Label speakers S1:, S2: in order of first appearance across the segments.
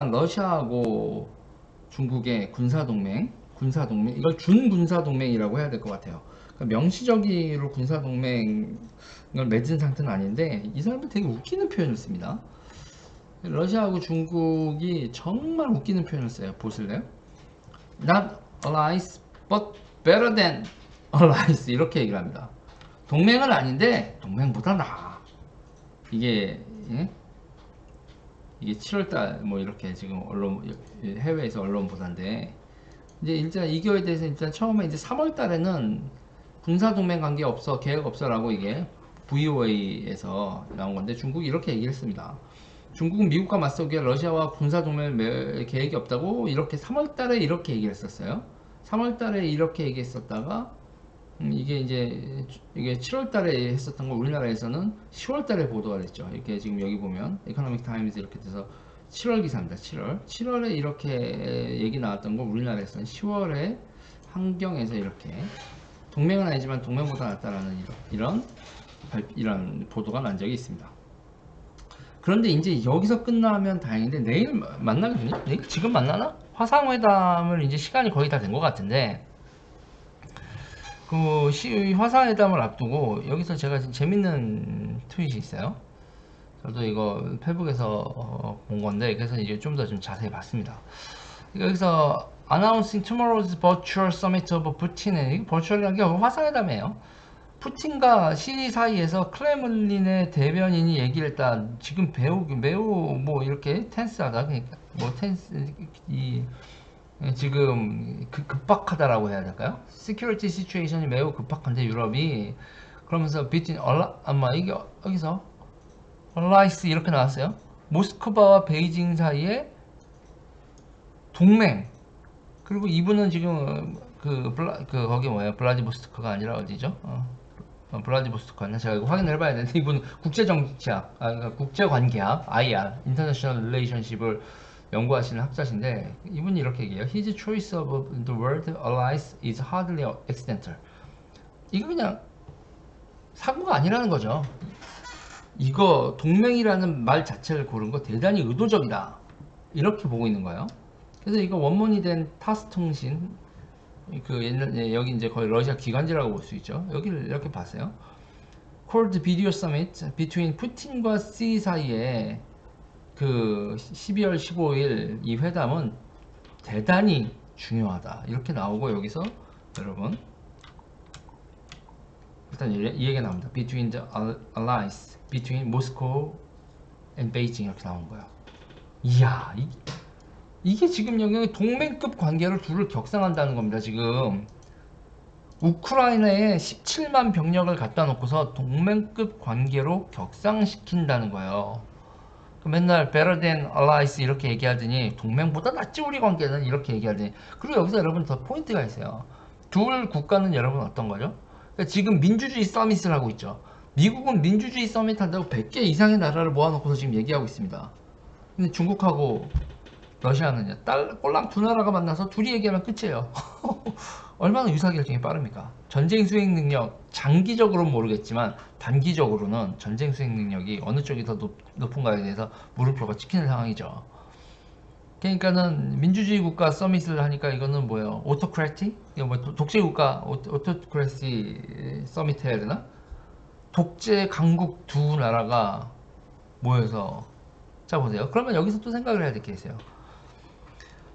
S1: 러시아하고 중국의 군사 동맹, 군사 동맹 이걸 준 군사 동맹이라고 해야 될 것 같아요. 그러니까 명시적으로 군사 동맹을 맺은 상태는 아닌데 이 사람들 되게 웃기는 표현을 씁니다. 러시아하고 중국이 정말 웃기는 표현을 써요. 보실래요? Not allies, but better than allies 이렇게 얘기를 합니다. 동맹은 아닌데 동맹보다 나아. 이게 예? 이게 7월달 뭐 이렇게 지금 언론 해외에서 언론 보도인데 이제 일단 이거에 대해서 일단 처음에 이제 3월달에는 군사 동맹 관계 없어 계획 없어라고 이게 VOA에서 나온 건데 중국이 이렇게 얘기를 했습니다. 중국은 미국과 맞서기 위해 러시아와 군사 동맹을 맺을 계획이 없다고 이렇게 3월달에 이렇게 얘기를 했었어요. 3월달에 이렇게 얘기했었다가 음, 이게 이제 이게 7월 달에 했었던 거 우리나라에서는 10월 달에 보도가 됐죠. 이렇게 지금 여기 보면 이코노믹 타임즈 이렇게 돼서 7월 기사입니다. 7월 7월에 이렇게 얘기 나왔던 거 우리나라에서는 10월에 환경에서 이렇게 동맹은 아니지만 동맹보다 낫다라는 이런 이런, 이런 보도가 난 적이 있습니다. 그런데 이제 여기서 끝나면 다행인데 내일 만나거든요. 내일 지금 만나나? 화상회담을 이제 시간이 거의 다 된 것 같은데 그 시, 화상회담을 앞두고 여기서 제가 재밌는 트윗이 있어요. 저도 이거 페북에서 어, 본 건데 그래서 이제 좀더좀 자세히 봤습니다. 여기서 announcing tomorrow's virtual summit of Putin은 이거 버추얼이라는 게 화상회담이에요. 푸틴과 시 사이에서 클레물린의 대변인이 얘기를 했다. 지금 배우 매우 뭐 이렇게 텐스하다. 그러니까 뭐 텐스 이 지금 그 급박하다라고 해야 될까요? 시큐리티 시츄에이션이 매우 급박한데 유럽이 그러면서 얼라 아마 이게 여기서 얼라이스 이렇게 나왔어요. 모스크바와 베이징 사이에 동맹 그리고 이분은 지금 그, 블라, 그 거기 뭐야 블라디보스토크가 아니라 어디죠? 어, 어, 블라디보스토크였나 제가 이거 확인을 해봐야 되는데 이분 국제정치학 아 그러니까 국제관계학 IR 인터내셔널 릴레이션십을 연구하시는 학자신데 이분이 이렇게 얘기해요. His choice of the word allies is hardly accidental. 이거 그냥 사고가 아니라는 거죠. 이거 동맹이라는 말 자체를 고른 거 대단히 의도적이다. 이렇게 보고 있는 거예요. 그래서 이거 원문이 된 타스 통신 그 옛날 예, 여기 이제 거의 러시아 기관지라고 볼 수 있죠. 여기를 이렇게 봤어요. Called Video Summit between 푸틴과 C 사이에 그 12월 15일 이 회담은 대단히 중요하다 이렇게 나오고 여기서 여러분 일단 이 얘기가 나옵니다. Between the allies, between Moscow and Beijing 이렇게 나온 거예요. 이야 이, 이게 지금 여기 동맹급 관계를 둘을 격상한다는 겁니다. 지금 우크라이나에 17만 병력을 갖다 놓고서 동맹급 관계로 격상시킨다는 거예요. 맨날 better than allies 이렇게 얘기하더니 동맹보다 낫지 우리 관계는 이렇게 얘기하더니 그리고 여기서 여러분 더 포인트가 있어요. 둘 국가는 여러분 어떤 거죠? 그러니까 지금 민주주의 서밋을 하고 있죠. 미국은 민주주의 서밋 한다고 100개 이상의 나라를 모아놓고서 지금 얘기하고 있습니다. 근데 중국하고 러시아는요. 딸 꼴랑 두 나라가 만나서 둘이 얘기하면 끝이에요. 얼마나 유사결정이 빠릅니까? 전쟁 수행 능력 장기적으로는 모르겠지만 단기적으로는 전쟁 수행 능력이 어느 쪽이 더 높, 은가에 대해서 물음표가 찍히는 상황이죠. 그러니까는 민주주의 국가 서밋을 하니까 이거는 뭐예요? 오토크래티? 이거 뭐 독재 국가 오토크래시 서밋 해야 되나? 독재 강국 두 나라가 모여서 자 보세요. 그러면 여기서 또 생각을 해야 될 게 있어요.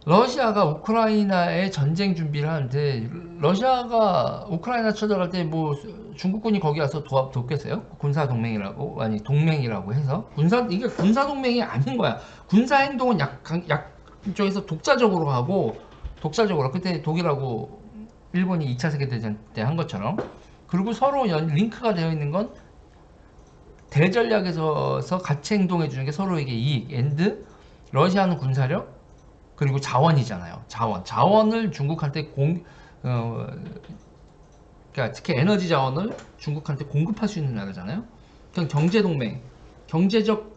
S1: 러시아가 우크라이나에 전쟁 준비를 하는데 러시아가 우크라이나 쳐들어갈 때 뭐 중국군이 거기 와서 도와 돕겠어요? 군사 동맹이라고? 아니 동맹이라고 해서? 군사 이게 군사 동맹이 아닌 거야. 군사 행동은 약약 쪽에서 독자적으로 하고 독자적으로. 그때 독일하고 일본이 2차 세계대전 때 한 것처럼. 그리고 서로 연, 링크가 되어 있는 건 대전략에서 같이 행동해 주는 게 서로에게 이익. 앤드 러시아는 군사력 그리고 자원이잖아요. 자원. 자원을 중국한테 공, 어, 그러니까 특히 에너지 자원을 중국한테 공급할 수 있는 나라잖아요. 그냥 경제 동맹, 경제적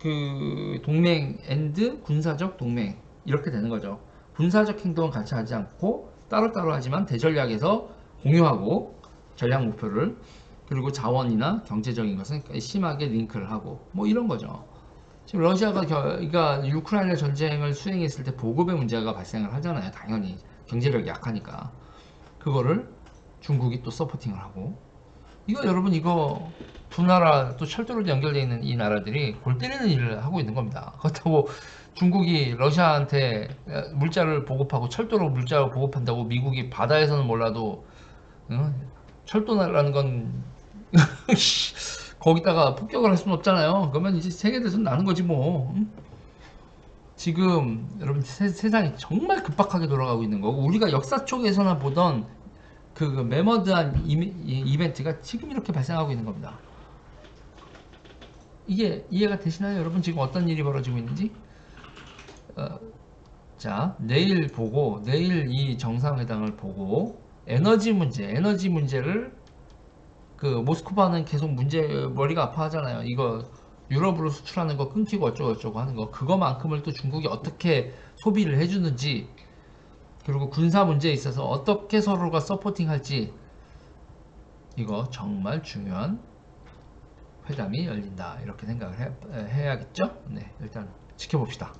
S1: 그 동맹 앤드 군사적 동맹 이렇게 되는 거죠. 군사적 행동은 같이 하지 않고 따로따로 하지만 대전략에서 공유하고 전략 목표를 그리고 자원이나 경제적인 것은 심하게 링크를 하고 뭐 이런 거죠. 지금 러시아가 겨, 그러니까 우크라이나 전쟁을 수행했을 때 보급의 문제가 발생을 하잖아요. 당연히 경제력이 약하니까 그거를 중국이 또 서포팅을 하고 이거 여러분 이거 두 나라 또 철도로 연결되어 있는 이 나라들이 골 때리는 일을 하고 있는 겁니다. 그렇다고 중국이 러시아한테 물자를 보급하고 철도로 물자를 보급한다고 미국이 바다에서는 몰라도 어? 철도라는 건 거기다가 폭격을 할 수는 없잖아요. 그러면 이제 세계 대전 나는 거지 뭐. 응? 지금 여러분 세, 세상이 정말 급박하게 돌아가고 있는 거고 우리가 역사 쪽에서나 보던 그 매머드한 이미- 이- 이벤트가 지금 이렇게 발생하고 있는 겁니다. 이게 이해가 되시나요, 여러분? 지금 어떤 일이 벌어지고 있는지? 어, 자, 내일 보고 내일 이 정상회담을 보고 에너지 문제, 에너지 문제를 그 모스크바는 계속 문제 머리가 아파하잖아요. 이거 유럽으로 수출하는 거 끊기고 어쩌고 저쩌고 하는 거 그거만큼을 또 중국이 어떻게 소비를 해주는지 그리고 군사 문제에 있어서 어떻게 서로가 서포팅할지 이거 정말 중요한 회담이 열린다 이렇게 생각을 해, 해야겠죠? 네 일단 지켜봅시다.